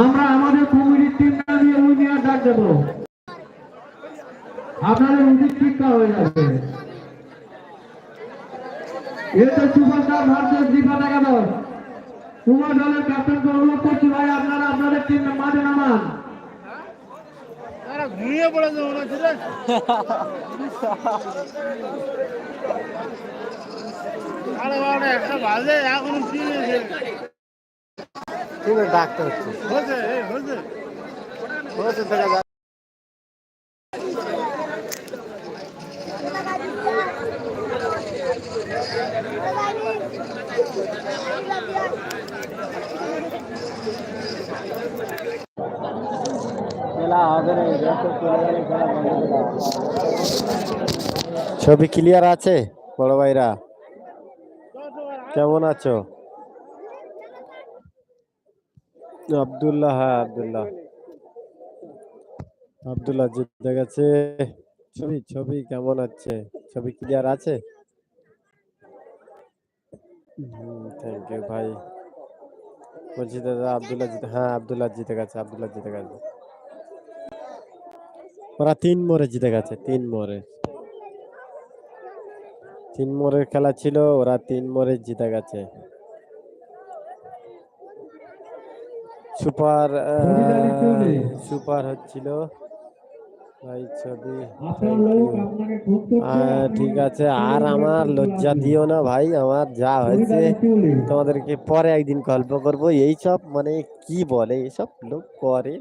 আমরা আমাদের কমিটির টিম না দিয়ে উইনিয়ার ডাক দেব। আপনাদের উচিত শিক্ষা হয়ে যাবে। এটা সুপারস্টার ভার্সেস দীপা অনুরোধ করছি ভাই, আপনারা আপনাদের টিম মাঠে নামান। আরে ঘুমিয়ে পড়েছে মনে হচ্ছে রে। সাড়ে একটা বাজে, এখন হয়েছে? ডাকতে হচ্ছে। ছবি ক্লিয়ার আছে বড় ভাইরা? কেমন আছো? আব্দুল্লাহ হ্যাঁ আব্দুল্লাহ। আব্দুল্লাহ জিতে গেছে। ছবি ছবি কেমন আছে? ছবি ক্লিয়ার আছে? থ্যাংক ইউ ভাই। বলছি দাদা, আব্দুল্লাহ জিতে হ্যাঁ আব্দুল্লাহ জিতে গেছে, আব্দুল্লাহ জিতে গেছে। ওরা তিন মোড়ে জিতে গেছে, তিন মোড়ে। তিন মোড়ের খেলা ছিল, ওরা তিন মোড়ে জিতে গেছে। সুপার সুপার হচ্ছিল। ভাই ছবি। আহ, ঠিক আছে আর আমার লজ্জা দিও না ভাই আমার যা হয়েছে তোমাদেরকে পরে একদিন গল্প করব। এই সব মানে কি বলে এইসব লোক করে।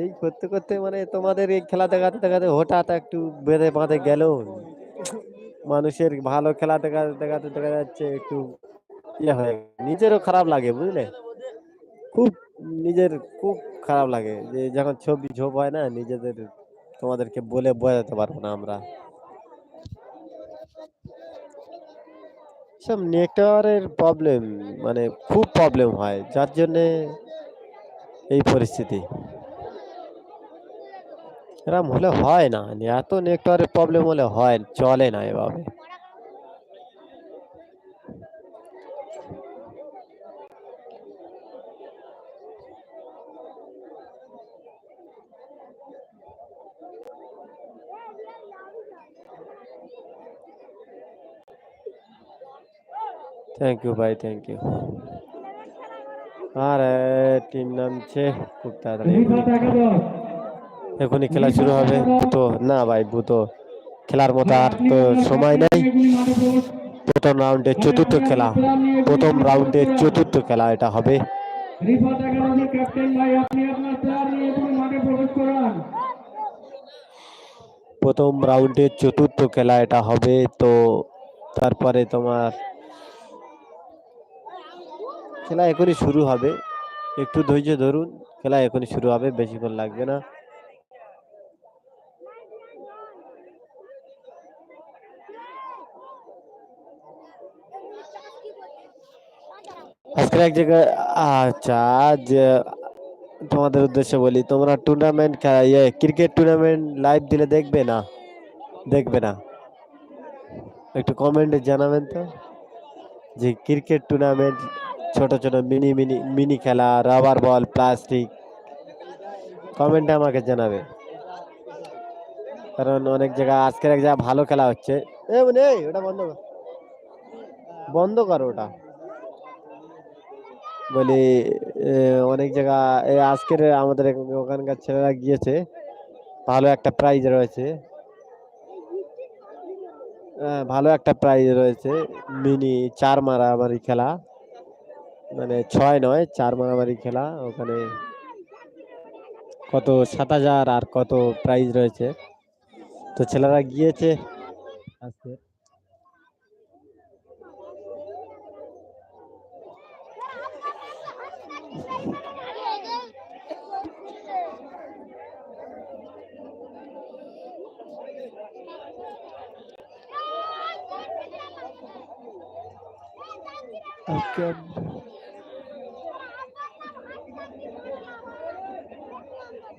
এই করতে করতে মানে তোমাদের এই খেলা দেখাতে দেখাতে হঠাৎ একটু বেঁধে বাঁধে গেল মানুষের ভালো খেলা দেখাতে দেখাতে দেখা যাচ্ছে একটু ইয়ে হয়ে। নিজেরও খারাপ লাগে বুঝলে? খুব নিজের খুব খারাপ লাগে যে যখন ছবি ঝোপ হয় না, নিজেদের তোমাদেরকে বলে বোঝাতে পারব না আমরা। সব নেটওয়ার্কের প্রবলেম মানে খুব প্রবলেম হয়, যার জন্যে এই পরিস্থিতি। এরম হলে হয় না, এত নেটওয়ার্কের প্রবলেম হলে হয়, চলে না এভাবে। থ্যাংক ইউ ভাই থ্যাংক ইউ আর টিম নামছে, খুব তাড়াতাড়ি এখনই। খেলা শুরু হবে তো না ভাই, বুতো। খেলার মতো আর তো সময় নেই। প্রথম রাউন্ডের চতুর্থ খেলা। প্রথম রাউন্ডের চতুর্থ খেলা এটা হবে। প্রথম রাউন্ডের চতুর্থ খেলা এটা হবে, তো তারপরে তোমার খেলা এখনই শুরু হবে। একটু ধৈর্য ধরুন, খেলা এখনই শুরু হবে বেশিক্ষণ লাগবে না। আজকে এক জায়গায় আচ্ছা আজ তোমাদের উদ্দেশ্যে বলি, তোমরা টুর্নামেন্ট ইয়ে ক্রিকেট টুর্নামেন্ট লাইভ দিলে দেখবে না? দেখবে না? একটু কমেন্টে জানাবেন তো, যে ক্রিকেট টুর্নামেন্ট ছোট ছোট মিনি মিনি মিনি খেলা রাবার বল প্লাস্টিক কমেন্টে আমাকে জানাবে। কারণ অনেক জায়গায় আজকের এক জায়গায় ভালো খেলা হচ্ছে। এ মানে ওটা বন্ধ কর। বন্ধ করো ওটা। বলি অনেক জায়গা এই আজকের আমাদের ওখানকার ছেলেরা গিয়েছে। ভালো একটা প্রাইজ রয়েছে। আহ, ভালো একটা প্রাইজ রয়েছে। মিনি চার মারামারি খেলা। মানে ছয় নয়, চার মারামারি খেলা, ওখানে কত সাত হাজার আর কত প্রাইজ রয়েছে। তো ছেলেরা গিয়েছে আজকে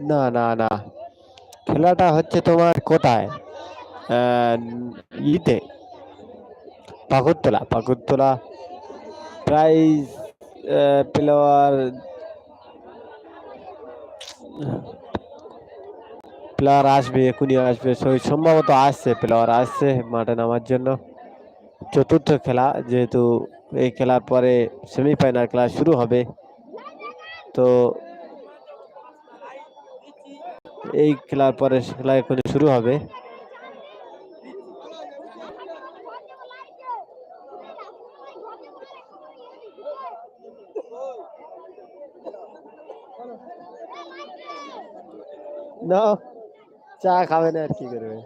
না না না। খেলাটা হচ্ছে তোমার কোথায়? ইতে। Pakurtala Pakurtala prize player player আসবে, এখনই আসবে। সম্ভবত আসছে প্লেয়ার আসছে মাঠে নামার জন্য। চতুর্থ খেলা, যেহেতু এই খেলার পরে সেমিফাইনাল খেলা শুরু হবে। তো এই খেলার পরে খেলা এখনই শুরু হবে। চা খাবে না আর কি করবে?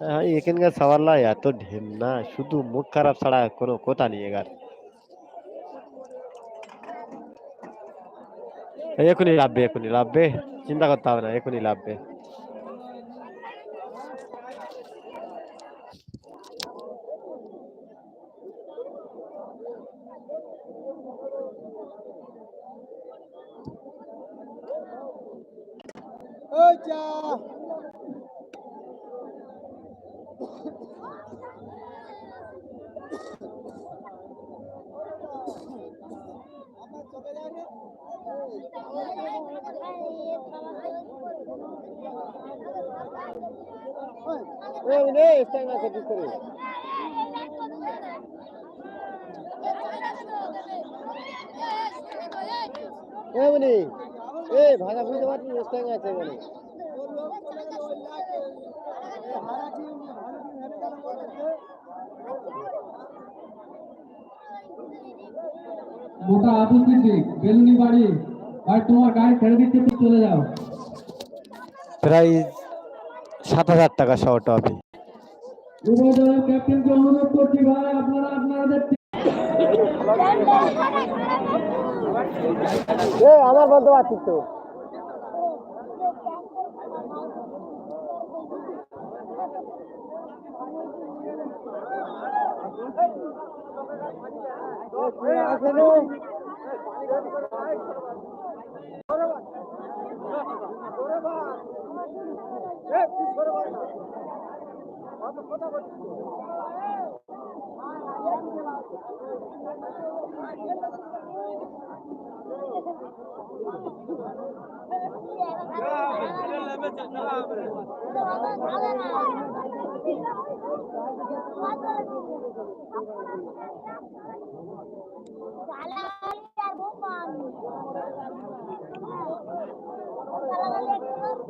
হ্যাঁ এখানকার সবারলা এত ঢের না, শুধু মুখ খারাপ ছাড়া কোনো কথা নেই এগার। এখনই লাভবে এখনই লাভবে। চিন্তা করতে হবে না এখনই লাভবে। এমনি এই ভাষা বুঝতে পারছি স্ট্যাং আছে বলে মোটা সিদ্দিক বেলুনি বাড়ি ভাই তোমার গাড়ি ছেড়ে দিচ্ছে তুমি চলে যাও প্রায় সাত হাজার টাকা সহ টপি উভয় দলের ক্যাপ্টেনকে অনুরোধ করছি ভাই আপনারা আপনাদের আমার বলতে পারছিস তো Salam, ya Bumam.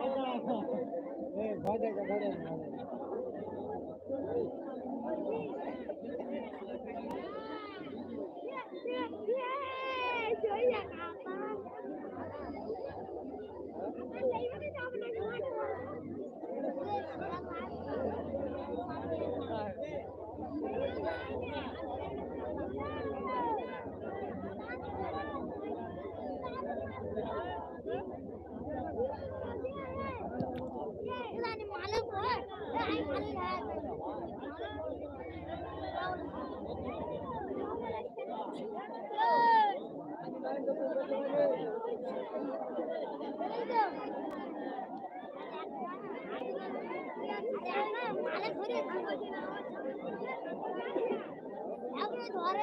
اوه 21 ধরে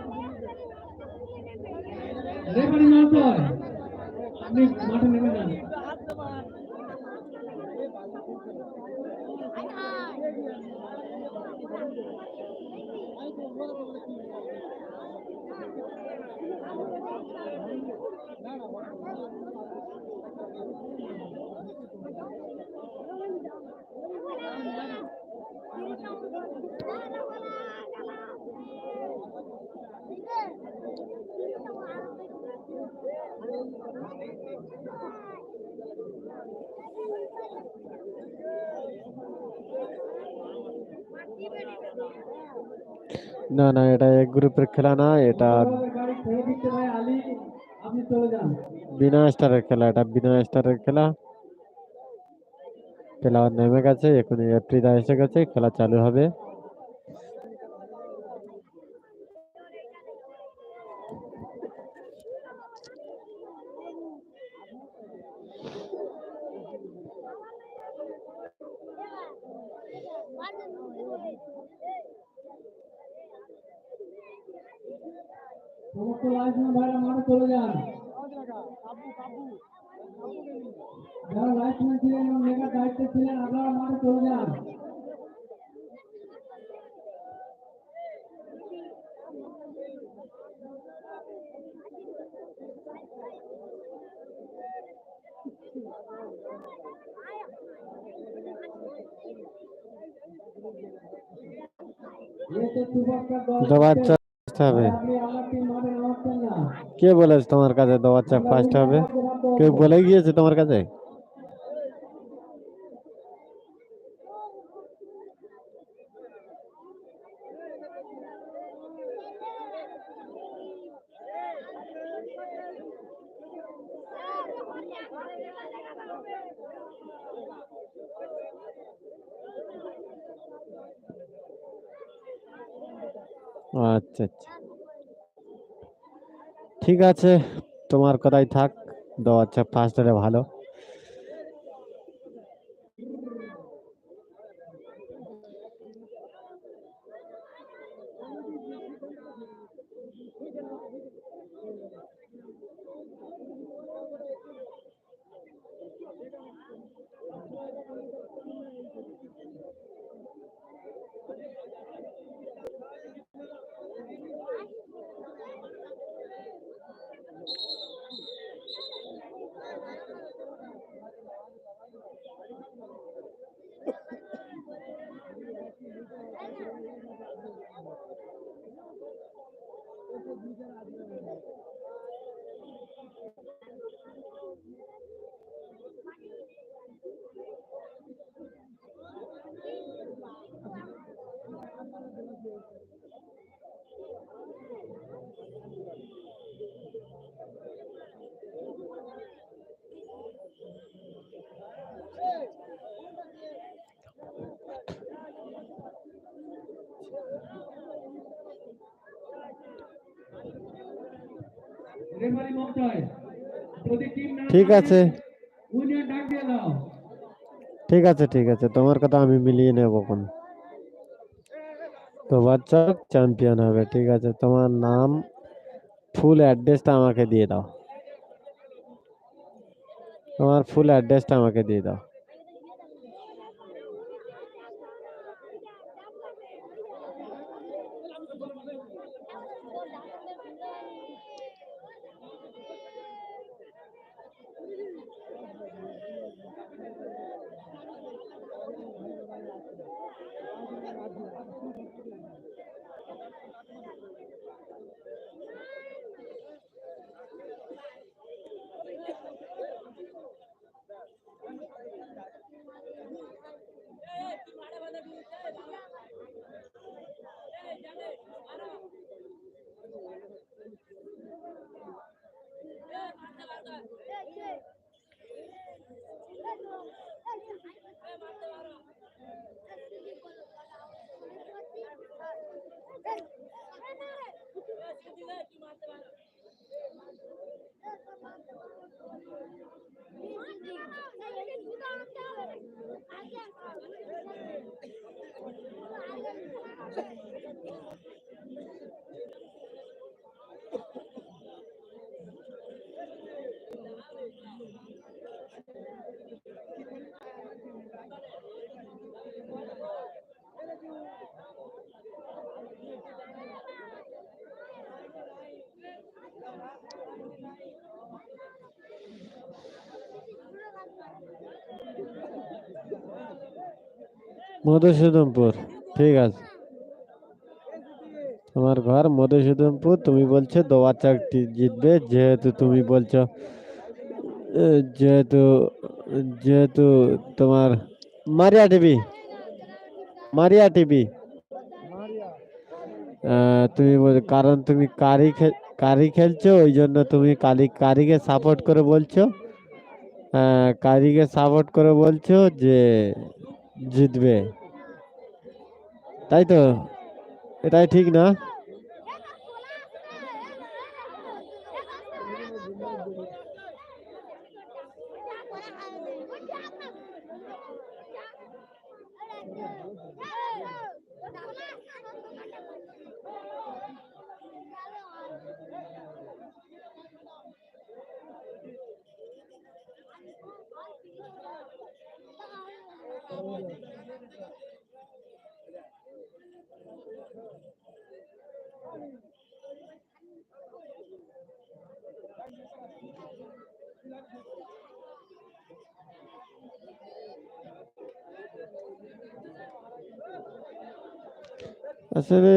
রেফারি মহাশয় আপনি মাঠে নেমে যান। না না এটা এক গ্রুপের খেলা না এটা আমাদের গাড়ি ছেড়ে দিচ্ছে ভাই আলী আপনি চলে যান বিনা স্টারের খেলা এটা বিনা স্টারের খেলা প্লেয়ার নেমে গেছে এখন এপ্রিদা এসে গেছে খেলা চালু হবে সমস্ত লাইসেন্স ভাইরা মাঠে চলে যান যারা লাইসেন্স ছিলেন এবং লেখার দায়িত্বে ছিলেন আপনারা মাঠে চলে যান এই তো সুপারস্টার দল দো বাচ্চা ফার্স্ট হবে আপনি আমার টিম মাঠে নামাচ্ছেন না কে বলেছে তোমার কাছে দো বাচ্চা ফার্স্ট হবে? কেউ বলে গিয়েছে তোমার কাছে? আচ্ছা আচ্ছা। ঠিক আছে তোমার কথাই থাক দো আচ্ছা ফার্স্ট হলে ভালো। Thank মহাশয় ঠিক আছে। ঠিক আছে ঠিক আছে। তোমার কথা আমি মিলিয়ে নেব কোন তো বাচ্চা চ্যাম্পিয়ন হবে ঠিক আছে। তোমার নাম ফুল অ্যাড্রেসটা আমাকে দিয়ে দাও। তোমার ফুল অ্যাড্রেসটা আমাকে দিয়ে দাও। মধুসূদনপুর ঠিক আছে। তোমার ঘর মধুসূদনপুর তুমি বলছো দোয়াচাক জিতবে যেহেতু তুমি বলছো যেহেতু যেহেতু তোমার মারিয়া টিভি মারিয়া টিভি। তুমি কারণ তুমি কারি কারি খেলছো ওই জন্য তুমি কালি কারিকে সাপোর্ট করে বলছো। আহ, কারিকে সাপোর্ট করে বলছো যে জিতবে। তাই তো? এটাই ঠিক না আসলে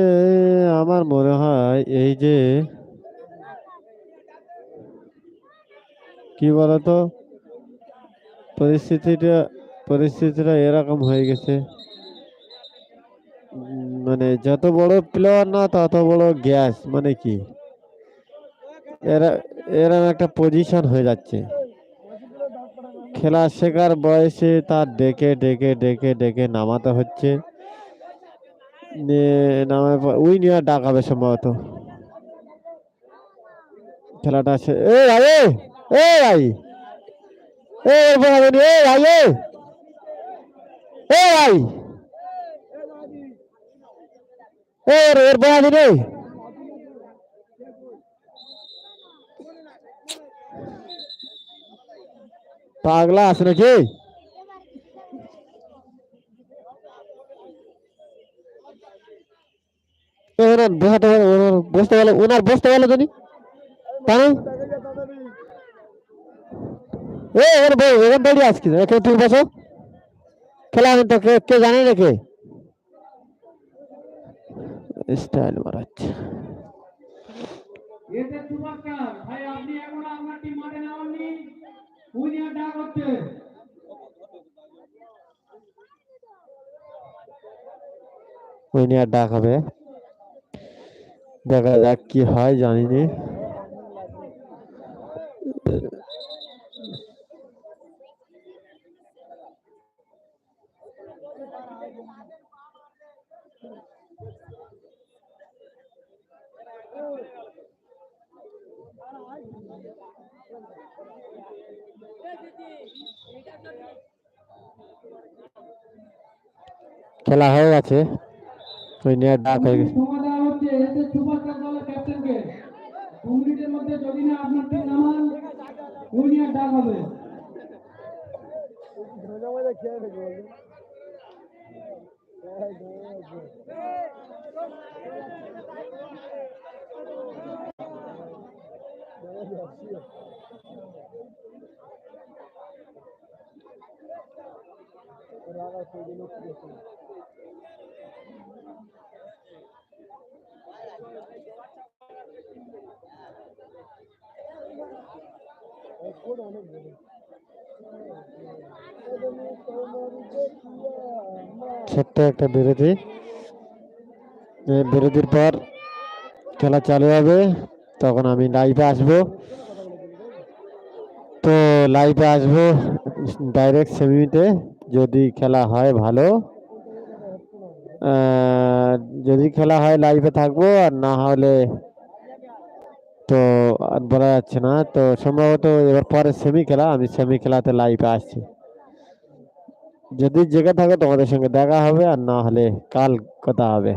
আমার মনে হয় এই যে কি বলতো? পরিস্থিতিটা পরিস্থিতিটা এরকম হয়ে গেছে। মানে যত বড় প্লেয়ার না, তত বড় গ্যাস মানে কি? এরা এরকম একটা পজিশন হয়ে যাচ্ছে। খেলা শেখার বয়সে তার ডেকে ডেকে ডেকে ডেকে নামাতে হচ্ছে। পর উই নিয়ে ডাকাবে সম্ভবত। খেলাটা সে এ ভাই এ, ভাই এ বহাদুর এ ভাই এ ভাই। এ এর এ পাগলা আছে নাকি? ওনার বসাতে ওনার বসতে বলো ওনার বসতে এ ওর বউ এরকম দাঁড়িয়ে এখানে তুমি বসো। খেলা হবে তো কে কে জানে রেখে স্টাইল মারাচ্ছে। এতে চুবাক্কার ভাই আপনি এখনও আপনার টিম মাঠে নামাননি উইনিয়ার ডাক হচ্ছে ওই নিয়ে আর ডাক হবে দেখা যাক কি হয় জানি নি খেলা হয়ে গেছে ওই নিয়ে আর ডাক হয়ে গেছে সময় দেওয়া হচ্ছে এতে চুবাক্কার দলের ক্যাপ্টেনকে দু মিনিটের মধ্যে যদি না আপনার টিম নামান উইনিয়ার ডাক হবে। ছোট্ট একটা বিরতি। বিরতির পর খেলা চালু হবে, তখন আমি লাইভে আসব। তো লাইভে আসব ডাইরেক্ট সেমিতে যদি খেলা হয় ভালো। যদি খেলা হয় লাইভে থাকব, আর না হলে তো বলা যাচ্ছে না। তো সম্ভবত এবার পরে সেমি খেলা, আমি সেমি খেলাতে লাইভে আসছি। যদি জেগে থাকে তোমাদের সঙ্গে দেখা হবে, আর না হলে কাল কথা হবে।